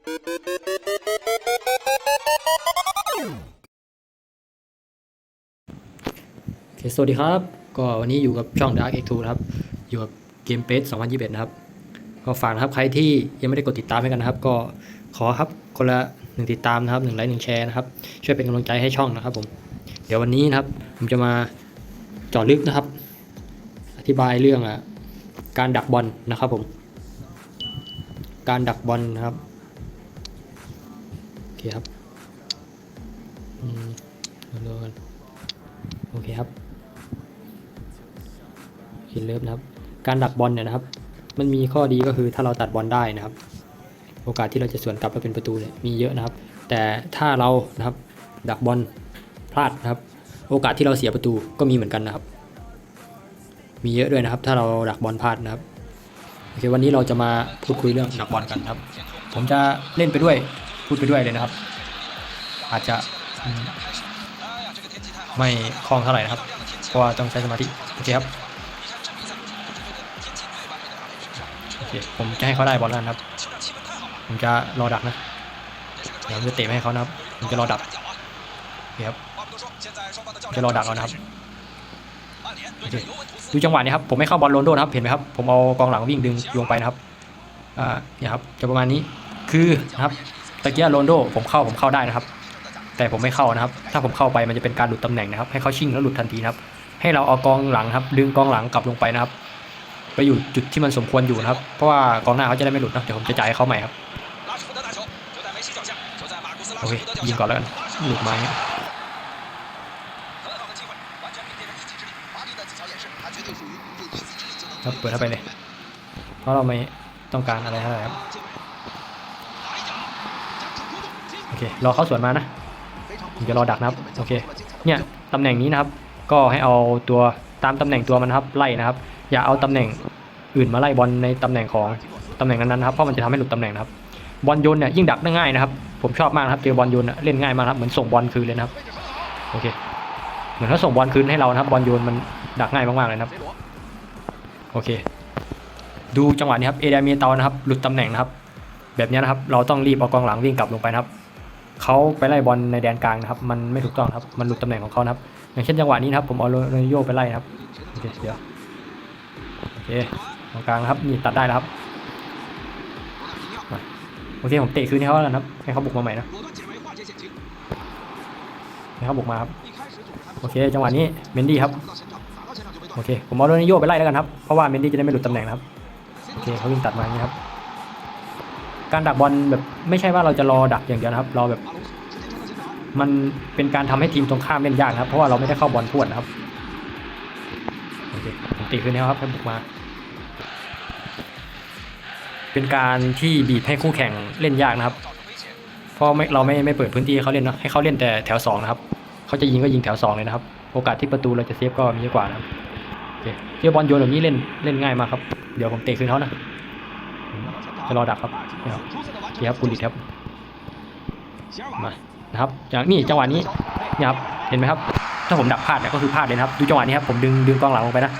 โอเคสวัสดีครับ ก็วันนี้อยู่กับช่อง Dark X2 นะครับ อยู่กับเกมเปส2021 นะครับ ก็ฝากนะครับใครที่ยังไม่ได้กดติดตามให้กันนะครับ ก็ขอครับคนละหนึ่งติดตามนะครับหนึ่งไลค์หนึ่งแชร์นะครับ ช่วยเป็นกำลังใจให้ช่องนะครับผม เดี๋ยววันนี้นะครับ ผมจะมาเจาะลึกนะครับ อธิบายเรื่องอะการดักบอลนะครับผม การดักบอลนะครับ เคครับอืมเร็วๆกันโอเคครับคินเลิฟนะครับ การดักบอลเนี่ยนะครับ มันมีข้อดีก็คือถ้าเราตัดบอลได้นะครับ โอกาสที่เราจะสวนกลับมาเป็นประตูเนี่ยมีเยอะนะครับ แต่ถ้าเรานะครับดักบอลพลาดนะครับ โอกาสที่เราเสียประตูก็มีเหมือนกันนะครับ มีเยอะด้วยนะครับ ถ้าเราดักบอลพลาดนะครับโอเควันนี้เราจะมาพูดคุยเรื่องดักบอลกันครับ ผมจะเล่นไปด้วย พูดไปด้วยเลยนะครับ อาจจะไม่คล่องเท่าไหร่นะครับ เพราะว่าต้องใช้สมาธิ โอเคครับ โอเค ผมจะให้เขาได้บอลแล้วนะครับ ผมจะรอดักนะ เดี๋ยวผมจะเตะให้เขานะครับ ผมจะรอดักโอเคครับจะรอดักเอานะครับดูจังหวะนี้ครับ ผมไม่เข้าบอลโรนโดนะครับ เห็นไหมครับ ผมเอากองหลังวิ่งดึงลงไปนะครับ อ่า เนี่ยครับ จะประมาณนี้ คือนะครับ ตะเกียโรนโดผมเข้าผมเข้าได้นะครับ แต่ผมไม่เข้านะครับ ถ้าผมเข้าไปมันจะเป็นการหลุดตำแหน่งนะครับ ให้เขาชิ่งแล้วหลุดทันทีนะครับ ให้เราเอากองหลังครับ ดึงกองหลังกลับลงไปนะครับ ไปอยู่จุดที่มันสมควรอยู่นะครับ เพราะว่ากองหน้าเขาจะได้ไม่หลุดนะเดี๋ยวผมจะจ่ายให้เขาใหม่ครับโอเคยิงก่อนแล้วกันหลุดไม้ครับครับเปิดเข้าไปเลยเพราะเราไม่ต้องการอะไรเท่าไหร่ครับ โอ เครอเขาสวนมานะผมจะรอดักนะครับโอเคเนี่ยตำแหน่งนี้นะครับ ก็ให้เอาตัวตามตำแหน่งตัวมันครับไล่นะครับ อย่าเอาตำแหน่งอื่นมาไล่บอลในตำแหน่งของตำแหน่งนั้นๆนะครับเพราะมันจะทำให้หลุดตำแหน่งนะครับบอลโยนเนี่ยยิ่งดักได้ง่ายนะครับผมชอบมากนะครับเจอบอลโยนเล่นง่ายมากครับเหมือนส่งบอลคืนเลยนะครับโอเคเหมือนเขาส่งบอลคืนให้เรานะครับบอลโยนมันดักง่ายมากๆเลยนะครับโอเค ดูจังหวะนี้ครับเอเดเมียเตานะครับหลุดตำแหน่งนะครับแบบนี้นะครับเราต้องรีบเอากองหลังวิ่งกลับลงไปนะครับ เขาไปไล่บอลในแดนกลางนะครับ มันไม่ถูกต้องครับ มันหลุดตำแหน่งของเขานะครับ อย่างเช่นจังหวะนี้นะครับ ผมเอาโรนโยไปไล่ครับโอเคเดี๋ยวโอเคตรงกลางครับนี่ตัดได้แล้วครับโอเคผมเตะคืนให้เขาแล้วนะครับให้เขาบุกมาใหม่นะให้เขาบุกมาครับโอเคจังหวะนี้เมนดี้ครับโอเคผมเอาโรนโยไปไล่แล้วกันครับเพราะว่าเมนดี้จะได้ไม่หลุดตำแหน่งนะครับโอเคเขาวิ่งตัดมาอย่างนี้ครับ การดักบอลแบบไม่ใช่ว่าเราจะรอดักอย่างเดียวนะครับ เราแบบมันเป็นการทำให้ทีมตรงข้ามเล่นยากนะครับ เพราะว่าเราไม่ได้เข้าบอลพวดนะครับโอเคผมตีขึ้นแล้วครับให้บุกมา เป็นการที่บีบให้คู่แข่งเล่นยากนะครับ เพราะไม่เราไม่ไม่เปิดพื้นที่ให้เขาเล่นเนาะให้เขาเล่นแต่แถวสองนะครับเขาจะยิงก็ยิงแถวสองเลยนะครับ โอกาสที่ประตูเราจะเซฟก็มีกว่านะครับโอเคเที่ยวบอลโยนแบบนี้เล่นเล่นง่ายมากครับ เดี๋ยวผมเตะคืนเขานะ จะรอดักครับเนี่ยครับโอเคครับกุลิตครับมานะครับอย่างนี้จังหวะนี้เนี่ยครับเห็นไหมครับ ถ้าผมดักพลาดเนี่ยก็คือพลาดเลยนะครับดูจังหวะนี้ครับผมดึงดึงกองหลังลงไปนะ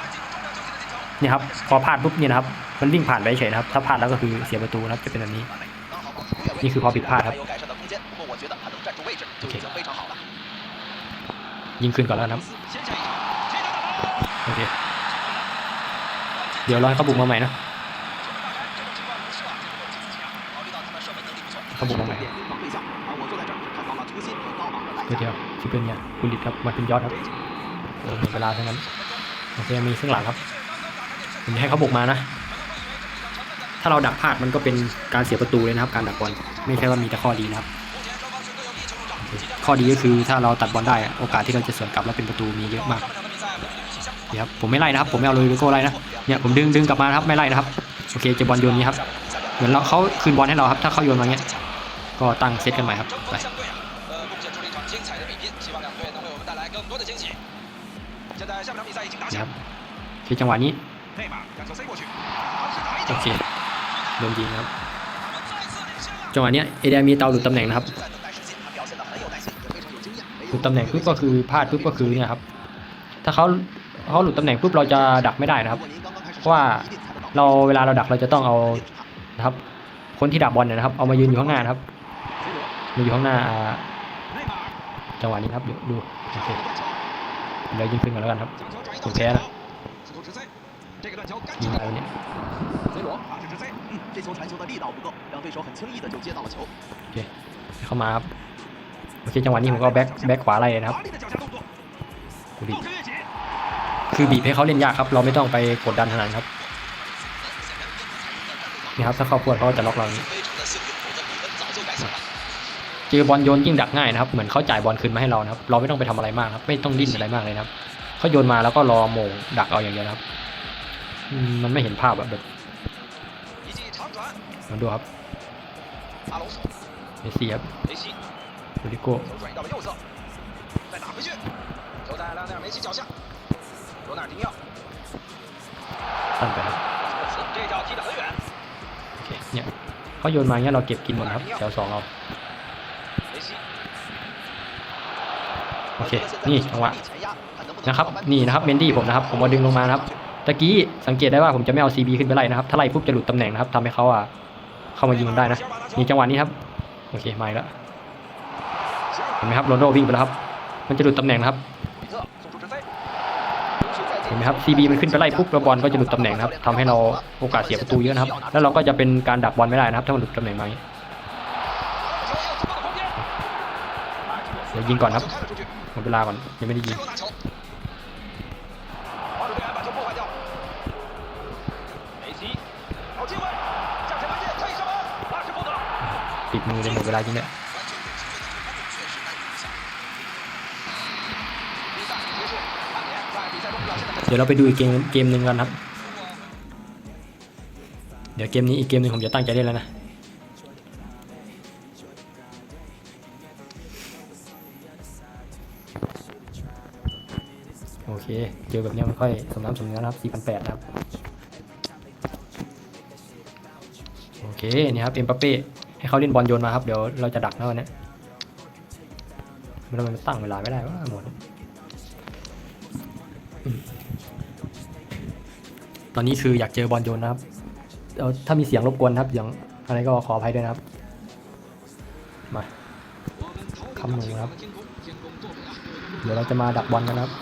เนี่ยครับพอพลาดปุ๊บเนี่ยนะครับมันวิ่งผ่านไปเฉยนะครับ ถ้าพลาดแล้วก็คือเสียประตูนะครับจะเป็นแบบนี้ นี่คือพอผิดพลาดครับโอเคยิงคืนก่อนแล้วนะครับโอเคเดี๋ยวรอให้เขาบุกมาใหม่นะ เขาบุกมาใหม่เดี๋ยวเดี๋ยวชิเป็นเนี่ยคุณลิตครับมาเป็นยอดครับโอ้หมดเวลาทั้งนั้นโอเคมีข้างหลังครับผมจะให้เขาบุกมานะ ถ้าเราดักพลาดมันก็เป็นการเสียประตูเลยนะครับการดักบอลไม่ใช่ว่ามีแต่ข้อดีนะครับ ข้อดีก็คือถ้าเราตัดบอลได้อะโอกาสที่เราจะสวนกลับแล้วเป็นประตูมีเยอะมากเดี๋ยวครับผมไม่ไล่นะครับผมไม่เอาเลยลูโก้ไล่นะเนี่ยผมดึงดึงกลับมานะครับไม่ไล่นะครับโอเคเจะบอลโยนนี้ครับเหมือนเราเขาคืนบอลให้เราครับถ้าเขาโยนมาเงี้ย ก็ตั้งเซตกันใหม่ครับไปนะครับโอเคจังหวะนี้โอเคโดนยิงครับ จังหวะเนี้ยเอเดมีเตาหลุดตำแหน่งนะครับหลุดตำแหน่งปุ๊บก็คือพลาดปุ๊บก็คือเนี่ยครับถ้าเขาเขาหลุดตำแหน่งปุ๊บเราจะดักไม่ได้นะครับเพราะว่าเราเวลาเราดักเราจะต้องเอานะครับคนที่ดักบอลเนี่ยนะครับเอามายืนอยู่ข้างหน้านะครับ ยังอยู่ข้างหน้าจังหวะนี้ครับดูโอเคเดี๋ยวยิงขึ้นก่อนแล้วกันครับผมแพ้นะยิงไปวันนี้โอเคเข้ามาครับโอเคจังหวะนี้ผมก็แบ็คแบ็คขวาไล่นะครับบีบคือบีบให้เขาเล่นยากครับ เราไม่ต้องไปกดดันขนาดครับนี่ครับถ้าเขาปวดเขาจะล็อกเรา จอบอลโยนยิ่งดักง่ายนะครับ เหมือนเขาจ่ายบอลคืนมาให้เรานะครับ เราไม่ต้องไปทำอะไรมากครับ ไม่ต้องดิ้นอะไรมากเลยครับเขาโยนมาแล้วก็รอโมงดักเอาอย่างเดียวครับ มันไม่เห็นภาพแบบมาดูครับเมสซี่ครับโรดิโก้ตั้งไปครับเนี่ยเขาโยนมาเงี้ยเราเก็บกินหมดครับแถวสองเรา โอเค นี่จังหวะนะครับ นี่นะครับเมนดี้ผมนะครับ ผมมาดึงลงมานะครับ ตะกี้สังเกตได้ว่าผมจะไม่เอา CB ขึ้นไปไล่นะครับ ถ้าไล่ปุ๊บจะหลุดตำแหน่งนะครับทำให้เขาอะเข้ามายิงได้นะ นี่จังหวะนี้ครับ โอเคไม่แล้วเห็นไหมครับโรนโดวิ่งไปแล้วครับ มันจะหลุดตำแหน่งนะครับ เห็นไหมครับ CB มันขึ้นไปไล่ปุ๊บแล้วบอลก็จะหลุดตำแหน่งนะครับทำให้เราโอกาสเสียประตูเยอะนะครับ แล้วเราก็จะเป็นการดักบอลไม่ได้นะครับ ถ้ามันหลุดตำแหน่งมาเดี๋ยวยิงก่อนครับ เวลาก่อนยังไม่ได้ยิงปิดมือเลยหมดเวลาจริงเนี่ยเดี๋ยวเราไปดูอีกเกมเกมหนึ่งกันครับ เดี๋ยวเกมนี้อีกเกมหนึ่งผมจะตั้งใจเล่นแล้วนะ เจอแบบนี้มันค่อยสมน้ำสมเนื้อนะครับ4,800นะครับ โอเค นี่ครับเอ็มปัปเป้ให้เขาเล่นบอลโยนมาครับ เดี๋ยวเราจะดักนะวันนี้มันทำไมมันตั้งเวลาไม่ได้วะหมดตอนนี้คืออยากเจอบอลโยนนะครับเออถ้ามีเสียงรบกวนนะครับอย่างอะไรก็ขออภัยด้วยนะครับ มาคำหนึ่งครับ เดี๋ยวเราจะมาดักบอลกันนะครับ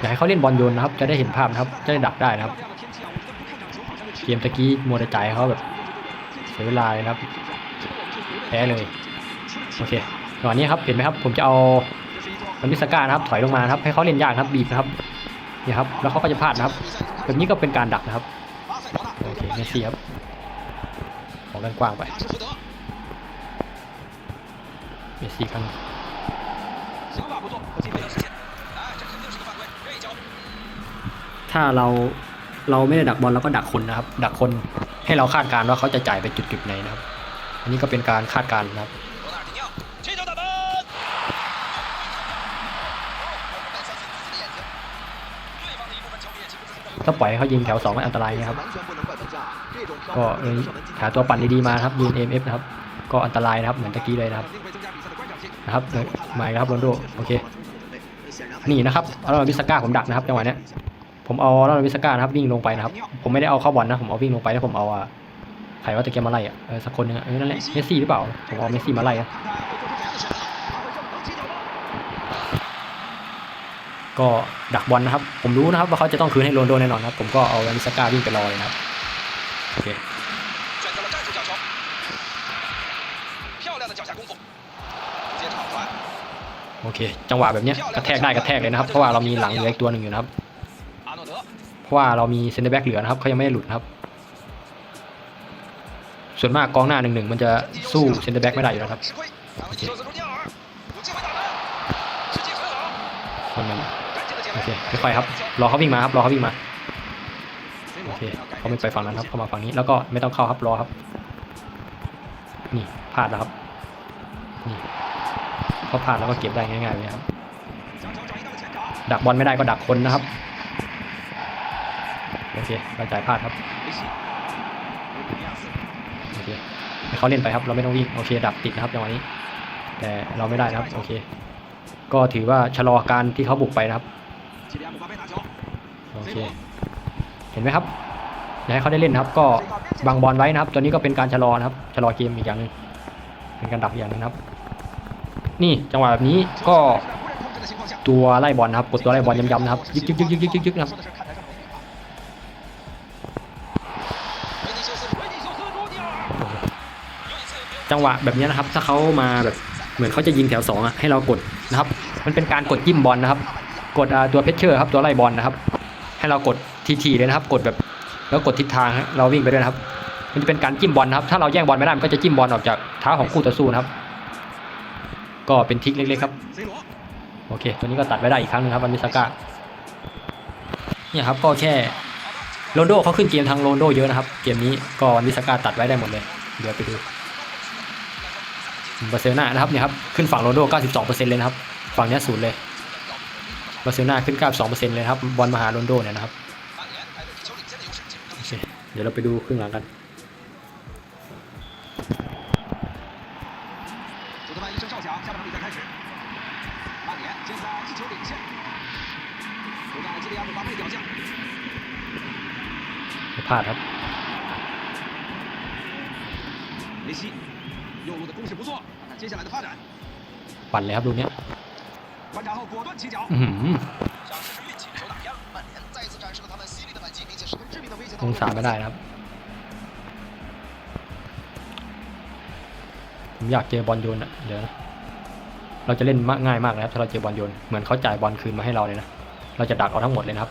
อยากให้เขาเล่นบอลโยนนะครับ จะได้เห็นภาพนะครับ จะได้ดักได้นะครับ เกมตะกี้มัวแต่ใจเขาแบบเสียเวลาเลยครับ แพ้เลย โอเคตอนนี้ครับ เห็นไหมครับ ผมจะเอาบันนิสก้านะครับ ถอยลงมาครับ ให้เขาเล่นยากครับ บีบนะครับนี่ครับ แล้วเขาก็จะพลาดนะครับ แบบนี้ก็เป็นการดักนะครับ โอเคเมสซี่ครับของกันกว้างไปเมสซี่ครับ ถ้าเราเราไม่ได้ดักบอลเราก็ดักคนนะครับ ดักคนให้เราคาดการณ์ว่าเขาจะจ่ายไปจุดๆไหนนะครับ อันนี้ก็เป็นการคาดการณ์นะครับถ้าปล่อยเขายิงแถวสองมันอันตรายนะครับ ก็เลยหาตัวปั่นดีๆมาครับยืนเอ็มเอฟนะครับ ก็อันตรายนะครับเหมือนตะกี้เลยนะครับนะครับใหมายครับโรนโดโอเคนี่นะครับเอาลาบิสก้าผมดักนะครับจังหวะเนี้ย ผมเอาลอนวิสก้านะครับวิ่งลงไปนะครับ ผมไม่ได้เอาเข้าบอลนะ ผมเอาวิ่งลงไปแล้วผมเอาใครว่าตะเกียบมาไล่อะสักคนนึงอะนั่นแหละเมสซี่หรือเปล่าผมเอาเมสซี่มาไล่อะก็ดักบอลนะครับ ผมรู้นะครับว่าเขาจะต้องคืนให้โรนโดแน่นอนนะผมก็เอาลอนวิสก้าวิ่งไปรอเลยนะครับโอเคโอเค จังหวะแบบนี้กระแทกได้กระแทกเลยนะครับ เพราะว่าเรามีหลังเหลือีกตัวหนึ่งอยู่นะครับ ว่าเรามีเซนเตอร์แบ็กเหลือนะครับเขายังไม่ได้หลุดครับ ส่วนมากกองหน้าหนึ่งหนึ่งมันจะสู้เซนเตอร์แบ็กไม่ได้อยู่แล้วครับคนนั้นโอเคค่อยๆครับรอเขาวิ่งมาครับรอเขาวิ่งมาโอเคเขาไม่ไปฝั่งนั้นครับเขามาฝั่งนี้แล้วก็ไม่ต้องเข้าครับรอครับ นี่พลาดแล้วครับนี่เขาพลาดแล้วก็เก็บได้ง่ายๆเลยครับดักบอลไม่ได้ก็ดักคนนะครับ โอเคเราจ่ายพลาดครับโอเคเขาเล่นไปครับ เราไม่ต้องวิ่งโอเค ดับติดนะครับจังหวะนี้ แต่เราไม่ได้นะครับโอเค ก็ถือว่าชะลอการที่เขาบุกไปนะครับโอเคเห็นไหมครับอยากให้เขาได้เล่นครับ ก็บังบอลไว้นะครับตอนนี้ก็เป็นการชะลอครับชะลอเกมอีกอย่างนึงเป็นการดักอย่างนึงครับ นี่จังหวะแบบนี้ก็ตัวไล่บอลนะครับกดตัวไล่บอลย้ำๆนะครับยึกๆๆๆๆนะครับ จังหวะแบบนี้นะครับ ถ้าเขามาแบบเหมือนเขาจะยิงแถวสองอะให้เรากดนะครับ มันเป็นการกดจิ้มบอลนะครับ กดตัวเพชเชอร์ครับตัวไล่บอลนะครับ ให้เรากดทีๆเลยนะครับ กดแบบแล้วกดทิศทางเราวิ่งไปด้วยนะครับ มันจะเป็นการจิ้มบอลนะครับ ถ้าเราแย่งบอลไม่ได้มันก็จะจิ้มบอลออกจากเท้าของคู่ต่อสู้นะครับ ก็เป็นทริคเล็กๆครับ，โอเค ตัวนี้ก็ตัดไว้ได้อีกครั้งหนึงครับวันมิสก้าเนี่ยครับก็แค่โรนโดเขาขึ้นเกมทางโรนโดเยอะนะครับ เกมนี้ก็วันมิสก้าตัดไว้ได้หมดเลย เดี๋ยวไปดู บาร์เซโลนานะครับเนี่ยครับขึ้นฝั่งโรนโด92%เลยนะครับฝั่งนี้ศูนย์เลยบาร์เซโลนาขึ้น 92%เลยครับบอลมาหาโรนโดเนี่ยนะครับเดี๋ยวเราไปดูครึ่งหลังกันพลาดครับ ปั่นเลยครับลูกนี้ยตรงสามไม่ได้ครับ ผมอยากเจอบอลโยนอะเดี๋ยวนะเราจะเล่นง่ายมากนะครับถ้าเราเจอบอลโยน เหมือนเขาจ่ายบอลคืนมาให้เราเลยนะ เราจะดักเอาทั้งหมดเลยนะครับ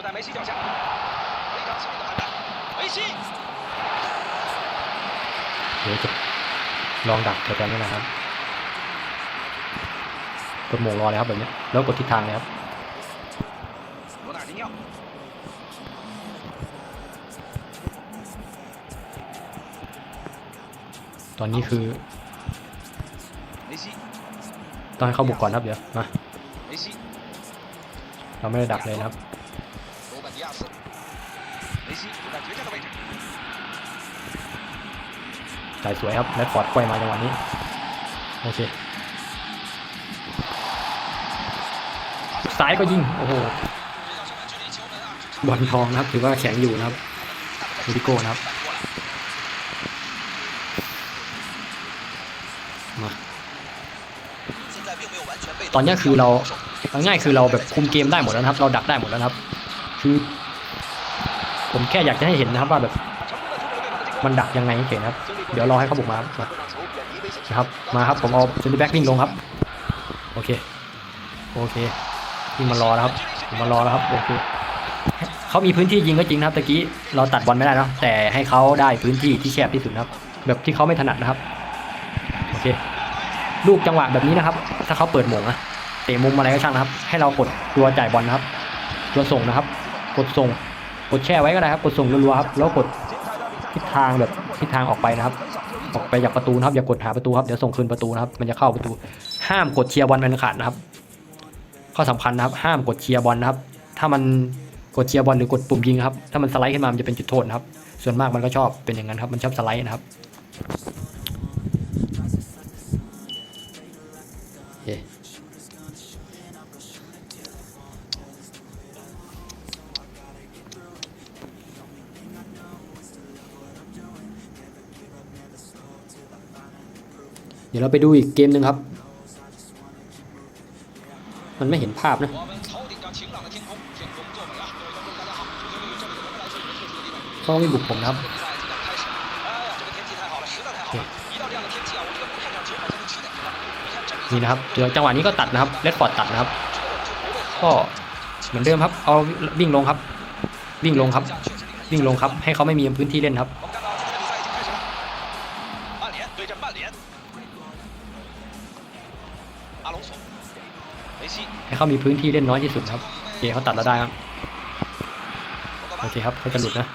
就在梅西脚下，非常犀利的反弹，梅西， เดี๋ยวจะลองดักแถวๆนี้นะครับ กดโมงรอเลยครับแบบนี้ แล้วกดทิศทางเลยครับ 罗纳尔迪尼奥， ตอนนี้คือ 梅西， ต้องให้เขาบุกก่อนครับเดี๋ยว มา 梅西， เราไม่ได้ดักเลยนะครับ จ่ายสวยครับแรดปอร์ดปล่ยมาจังหวะนี้ โอเคซ้ายก็ยิง โอ้โห บอลทองนะครับ ถือว่าแข็งอยู่นะครับลิโก้นะครับ มา ตอนนี้คือเราง่ายคือเราแบบคุมเกมได้หมดแล้วครับ เราดักได้หมดแล้วครับ คือผมแค่อยากจะให้เห็นนะครับว่าแบบมันดักยังไงเฉยครับ เดี๋ยวรอให้เขาบุกมาครับครับ มาครับ ผมเอาเซนติแบ็กวิ่งลงครับ โอเค โอเคที่งมารอแล้วครับมารอแล้วครับ โอเคเขามีพื้นที่ยิงก็จริงนะครับตะกี้เราตัดบอลไม่ได้นะแต่ให้เขาได้พื้นที่ที่แคบที่สุดนะครับ แบบที่เขาไม่ถนัดนะครับ โอเค ลูกจังหวะแบบนี้นะครับ ถ้าเขาเปิดหมงนะเตะมุมอะไรก็ช่างนะครับ ให้เรากดตัวจ่ายบอลนะครับ ตัวส่งนะครับ กดส่ง กดแช่ไว้ก็ได้ครับ กดส่งรัวๆครับ แล้วกด ทิศทางแบบทิศทางออกไปนะครับ ออกไปจากประตูนะครับอย่ากดหาประตูครับเดี๋ยวส่งคืนประตูนะครับ มันจะเข้าประตู ห้ามกดเชียร์บอลเป็นขาดนะครับ ข้อสำคัญนะครับ ห้ามกดเชียร์บอลนะครับ ถ้ามันกดเชียร์บอลหรือกดปุ่มยิงครับถ้ามันสไลด์ขึ้นมามันจะเป็นจุดโทษนะครับ ส่วนมากมันก็ชอบเป็นอย่างนั้นครับมันชอบสไลด์นะครับ เดี๋ยวเราไปดูอีกเกมหนึ่งครับ มันไม่เห็นภาพนะก็ไม่บุกผมนะครับนี่นะครับเดี๋ยวจังหวะนี้ก็ตัดนะครับเลดฟอร์ดตัดนะครับ ก็เหมือนเดิมครับ เอาวิ่งลงครับ วิ่งลงครับ วิ่งลงครับ ให้เขาไม่มีพื้นที่เล่นครับ ให้เขามีพื้นที่เล่นน้อยที่สุดครับโอเคเขาตัดเราได้ครับโอเคครับเขาจะหลุดนะ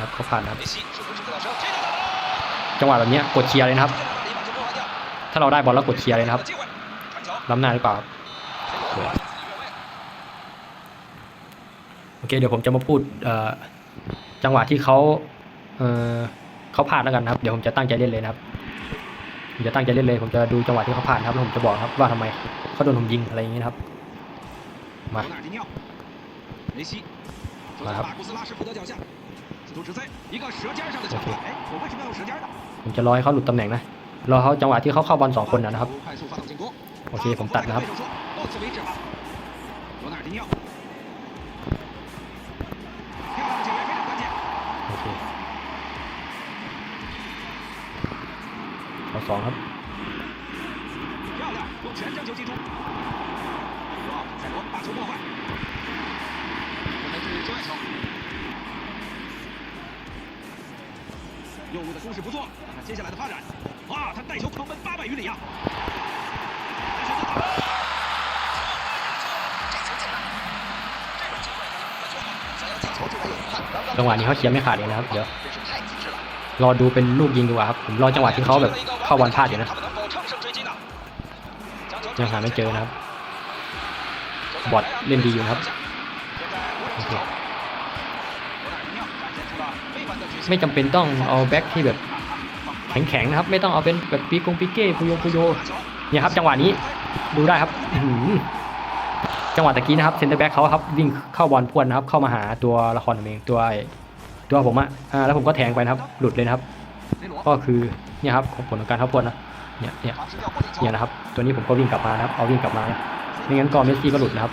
ครับเขาผ่านครับจังหวะแบบนี้กดเคลียร์เลยนะครับ ถ้าเราได้บอลแล้วกดเคลียร์เลยนะครับล้ำหน้าหรือเปล่าโอเคเดี๋ยวผมจะมาพูดจังหวะที่เขาเขาผ่านแล้วกันครับ เดี๋ยวผมจะตั้งใจเล่นเลยนะครับ ผมจะตั้งใจเล่นเลย ผมจะดูจังหวะที่เขาผ่านครับแล้วผมจะบอกครับว่าทำไมเขาโดนผมยิงอะไรอย่างเงี้ยครับ มามาครับผมจะรอให้เขาหลุดตำแหน่งนะรอเขาจังหวะที่เขาเข้าบอลสองคนนะครับ โอเคผมตัดนะครับ สองครับ 漂亮，用全将球击出。哇，塞罗把球破坏，这还是界外球。右路的攻势不错，看看接下来的发展。哇，他带球狂奔八百余里呀！来球就打。 จังหวะนี้เขาเคลียร์ไม่ขาดเลยนะครับ เดี๋ยว รอดูเป็นลูกยิงดีกว่าครับผมรอจังหวะที่เขาแบบเข้าบอลพลาดอยู่นะยังหาไม่เจอนะครับบอทเล่นดีอยู่ครับไม่จำเป็นต้องเอาแบ็คที่แบบแข็งๆนะครับ ไม่ต้องเอาเป็นแบบปีกงปีเก้พุโยพุโยเนี่ยครับ จังหวะนี้ดูได้ครับจังหวะตะกี้นะครับเซนเตอร์แบ็คเขาครับวิ่งเข้าบอลพวนนะครับ เข้ามาหาตัวละครเองตัวไอ้ ตัวผมอะอะแล้วผมก็แทงไปนะครับหลุดเลยนะครับ ก็คือเนี่ยครับผลของการทับพวนนะเนี่ยเนี่ยเนี่ยนะครับ ตัวนี้ผมก็วิ่งกลับมานะครับเอาวิ่งกลับมาไม่งั้นก็เมสซี่ก็หลุดนะครับ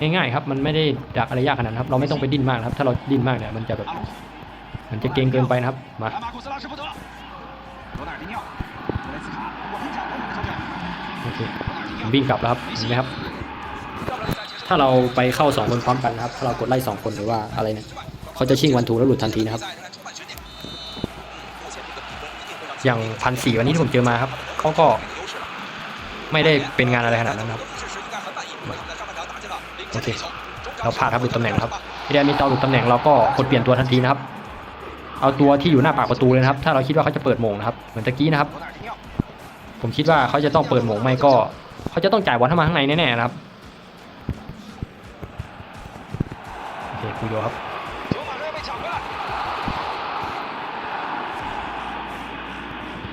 ง่ายๆครับมันไม่ได้ดักอะไรยากขนาดนั้นครับเราไม่ต้องไปดิ้นมากครับ ถ้าเราดิ้นมากเนี่ยมันจะแบบมันจะเก่งเกินไปนะครับมาโอเค วิ่งกลับแล้วครับเห็นไหมครับ ถ้าเราไปเข้า2คนพร้อมกันนะครับถ้าเรากดไล่2คนหรือว่าอะไรเนี่ยเขาจะชิงวันทูแล้วหลุดทันทีนะครับ อย่างพันสี่วันนี้ที่ผมเจอมาครับเขาก็ไม่ได้เป็นงานอะไรขนาดนั้นครับโอเคเราพลาดครับหลุดตำแหน่งครับที่ได้มีเตาหลุดตำแหน่งเราก็กดเปลี่ยนตัวทันทีนะครับ เอาตัวที่อยู่หน้าปากประตูเลยนะครับ ถ้าเราคิดว่าเขาจะเปิดโมงนะครับ เหมือนตะกี้นะครับ ผมคิดว่าเขาจะต้องเปิดโมงไม่ก็ เขาจะต้องจ่ายบอลเข้ามาข้างในแน่ๆนะครับโอเคคุยโยครับ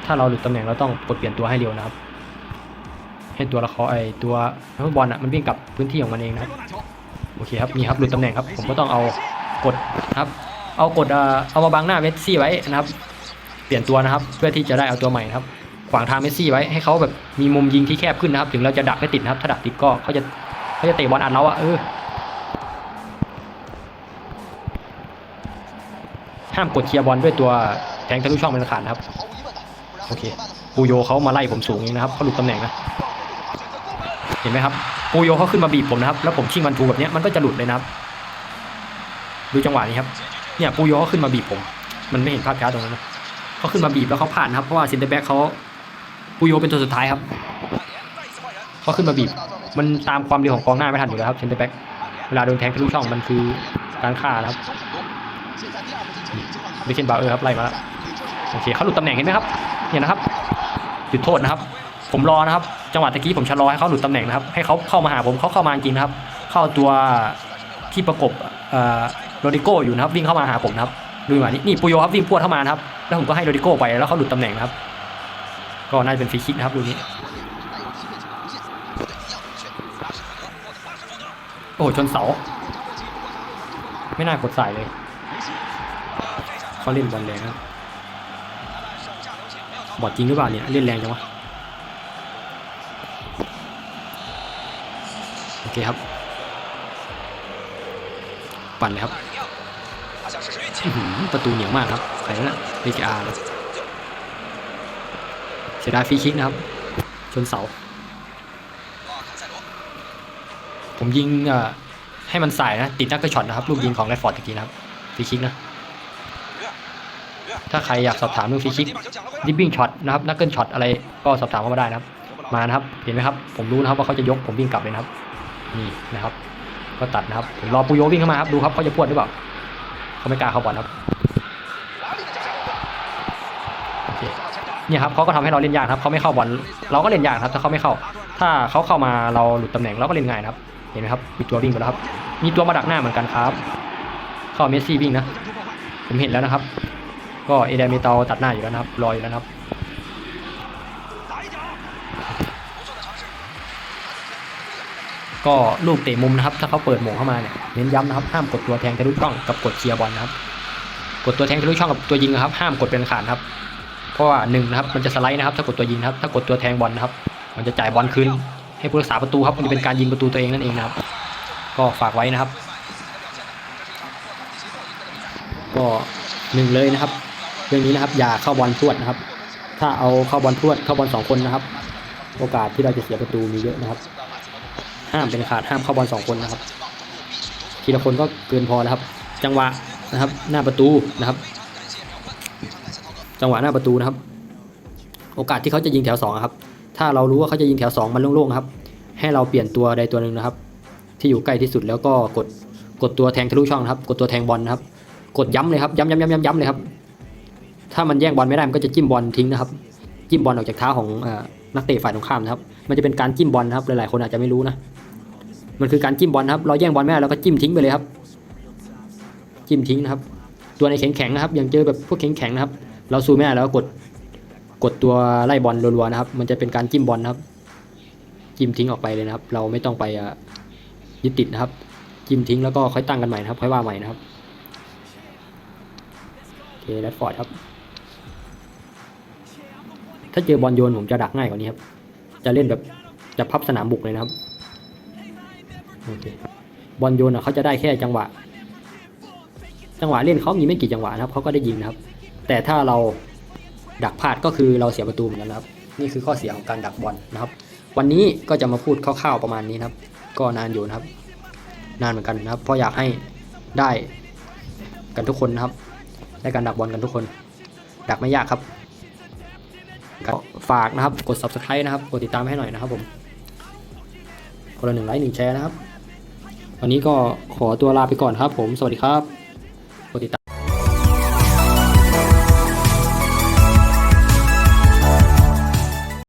ถ้าเราหลุดตำแหน่งเราต้องกดเปลี่ยนตัวให้เร็วนะครับ ให้ตัวละครไอตัวฟุตบอลอะมันวิ่งกลับพื้นที่ของมันเองนะโอเคครับมีครับหลุดตำแหน่งครับ ผมก็ต้องเอากดครับ เอากดเอามาบังหน้าเวสซี่ไว้นะครับ เปลี่ยนตัวนะครับ เพื่อที่จะได้เอาตัวใหม่นะครับ ขวางทางเมสซี่ไว้ให้เขาแบบมีมุมยิงที่แคบขึ้นนะครับ ถึงเราจะดักไม่ติดนะครับ ถ้าดักติดก็เขาจะเขาจะเตะบอลอัดเราอะเออห้ามกดเคลียร์บอลด้วยตัวแทงทะลุช่องเป็นขาดนะครับโอเคปูโยเขามาไล่ผมสูงเองนะครับเขาหลุดตำแหน่งนะเห็นไหมครับปูโยเขาขึ้นมาบีบผมนะครับ แล้วผมชิงวันทูแบบนี้มันก็จะหลุดเลยนะครับ ดูจังหวะนี้ครับเนี่ยปูโยเขาขึ้นมาบีบผม มันไม่เห็นภาพช้าตรงนั้นนะเขาขึ้นมาบีบแล้วเขาผ่านนะครับเพราะว่าเซนเตอร์แบ็กเขา ปูโยเป็นตัวสุดท้ายครับเขาขึ้นมาบีบ มันตามความเร็วของกองหน้าไม่ทันอยู่แล้วครับเซนเตอร์แบ็กเวลาโดนแทงทะลุช่องมันคือการฆ่านะครับเบเคนบาเออร์ครับไล่มาแล้วโอเคเขาหลุดตำแหน่งเห็นไหมครับเนี่ยนะครับจุดโทษนะครับ ผมรอนะครับ จังหวะตะกี้ผมชะลอให้เขาหลุดตำแหน่งนะครับ ให้เขาเข้ามาหาผมเขาเข้ามาจริงนะครับ เข้าตัวที่ประกบโรดิโก้อยู่นะครับวิ่งเข้ามาหาผมนะครับดูจังหวะนี้นี่ปูโยครับวิ่งพวดเข้ามานะครับแล้วผมก็ให้โรดิโก้ไปแล้วเขาหลุดตำแหน่งนะครับ ก็น่าจะเป็นฟรีคิกนะครับดูนี้ โอ้โหชนเสา ไม่น่ากดใส่เลยเขาเล่นบอลแรงครับบอดจริงหรือเปล่าเนี่ยเล่นแรงจังวะโอเคครับ ปั่นเลยครับประตูเหนียวมากครับใครนะเบกอาร์ สียดายฟรีคิกนะครับ ชนเสา ผมยิงให้มันใส่นะ ติดนักกระชอตนะครับ ลูกยิงของไรฟอร์ดตะกี้นะครับฟรีคิกนะ ถ้าใครอยากสอบถามเรื่องฟรีคิกดิบบิ้งช็อตนะครับนักเกิลช็อตอะไรก็สอบถามเข้ามาได้นะครับ มานะครับ เห็นไหมครับ ผมรู้นะครับว่าเขาจะยกผมวิ่งกลับเลยนะครับ นี่นะครับ ก็ตัดนะครับผมรอปูโยวิ่งเข้ามาครับดูครับเขาจะพวดหรือเปล่าเขาไม่กล้าเข้าบอลครับ โอเค เนี่ยครับเขาก็ทำให้เราเล่นยากครับเขาไม่เข้าบอลเราก็เล่นยากครับถ้าเขาไม่เข้า ถ้าเขาเข้ามาเราหลุดตำแหน่งเราก็เล่นง่ายนะครับ เห็นไหมครับมีตัววิ่งไปแล้วครับ มีตัวมาดักหน้าเหมือนกันครับ เข้าเมสซี่วิ่งนะผมเห็นแล้วนะครับ ก็เอเดนเมตาตัดหน้าอยู่แล้วนะครับรออยู่แล้วนะครับก็ลูกเตะมุมนะครับ ถ้าเขาเปิดหมงเข้ามาเนี่ยเน้นย้ำนะครับห้ามกดตัวแทงทะลุช่องกับกดเคลียร์บอลนะครับ กดตัวแทงทะลุช่องกับตัวยิงนะครับ ห้ามกดเป็นขาดครับ เพราะว่าหนึ่งนะครับมันจะสไลด์นะครับถ้ากดตัวยิงครับถ้ากดตัวแทงบอลนะครับ มันจะจ่ายบอลคืนให้ผู้รักษาประตูครับมันจะเป็นการยิงประตูตัวเองนั่นเองนะครับ ก็ฝากไว้นะครับ ก็หนึ่งเลยนะครับ เรื่องนี้นะครับอย่าเข้าบอลพรวดนะครับ ถ้าเอาเข้าบอลพรวดเข้าบอลสองคนนะครับ โอกาสที่เราจะเสียประตูมีเยอะนะครับ ห้ามเป็นขาดห้ามเข้าบอลสองคนนะครับ ทีละคนก็เกินพอแล้วครับ จังหวะนะครับ หน้าประตูนะครับ จังหวะหน้าประตูนะครับ โอกาสที่เขาจะยิงแถวสองครับ ถ้าเรารู้ว่าเขาจะยิงแถวสองมันโล่งๆครับ ให้เราเปลี่ยนตัวใดตัวหนึ่งนะครับ ที่อยู่ใกล้ที่สุดแล้วก็กดกดตัวแทงทะลุช่องนะครับ กดตัวแทงบอลนะครับ กดย้ำเลยครับย้ำย้ำย้ำย้ำย้ำเลยครับ ถ้ามันแย่งบอลไม่ได้มันก็จะจิ้มบอลทิ้งนะครับ จิ้มบอลออกจากเท้าของอนักเตะฝ่ายตรงข้ามนะครับ มันจะเป็นการจิ้มบอลนะครับ หลายๆ คนอาจจะไม่รู้นะ มันคือการจิ้มบอลครับ เราแย่งบอลไม่ได้เราก็จิ้มทิ้งไปเลยครับ จิ้มทิ้งนะครับ ตัวในแข็งๆนะครับ อย่างเจอแบบพวกแข็งๆนะครับ เราซูมไม่ได้แล้วก็กดกดตัวไล่บอลรัวๆนะครับ มันจะเป็นการจิ้มบอลนะครับ จิ้มทิ้งออกไปเลยนะครับ เราไม่ต้องไปยึดติดนะครับ จิ้มทิ้งแล้วก็ค่อยตั้งกันใหม่นะครับ ค่อยว่าใหม่นะครับโอเคแรดฟอร์ดครับ ถ้าเจอบอลโยนผมจะดักง่ายกว่านี้ครับ จะเล่นแบบจะพับสนามบุกเลยนะครับโอเคบอลโยนเขาจะได้แค่จังหวะ จังหวะเล่นเขามีไม่กี่จังหวะนะครับเขาก็ได้ยิงนะครับ แต่ถ้าเราดักพลาดก็คือเราเสียประตูเหมือนกันนะครับ นี่คือข้อเสียของการดักบอลนะครับ วันนี้ก็จะมาพูดคร่าวๆประมาณนี้นะครับ ก็นานอยู่นะครับ นานเหมือนกันนะครับ เพราะอยากให้ได้กันทุกคนนะครับได้การดักบอลกันทุกคน ดักไม่ยากครับก็ฝากนะครับกด subscribe นะครับกดติดตามให้หน่อยนะครับผมคนละหนึ่งไลค์หนึ่งแชร์นะครับ วันนี้ก็ขอตัวลาไปก่อนครับผม สวัสดีครับ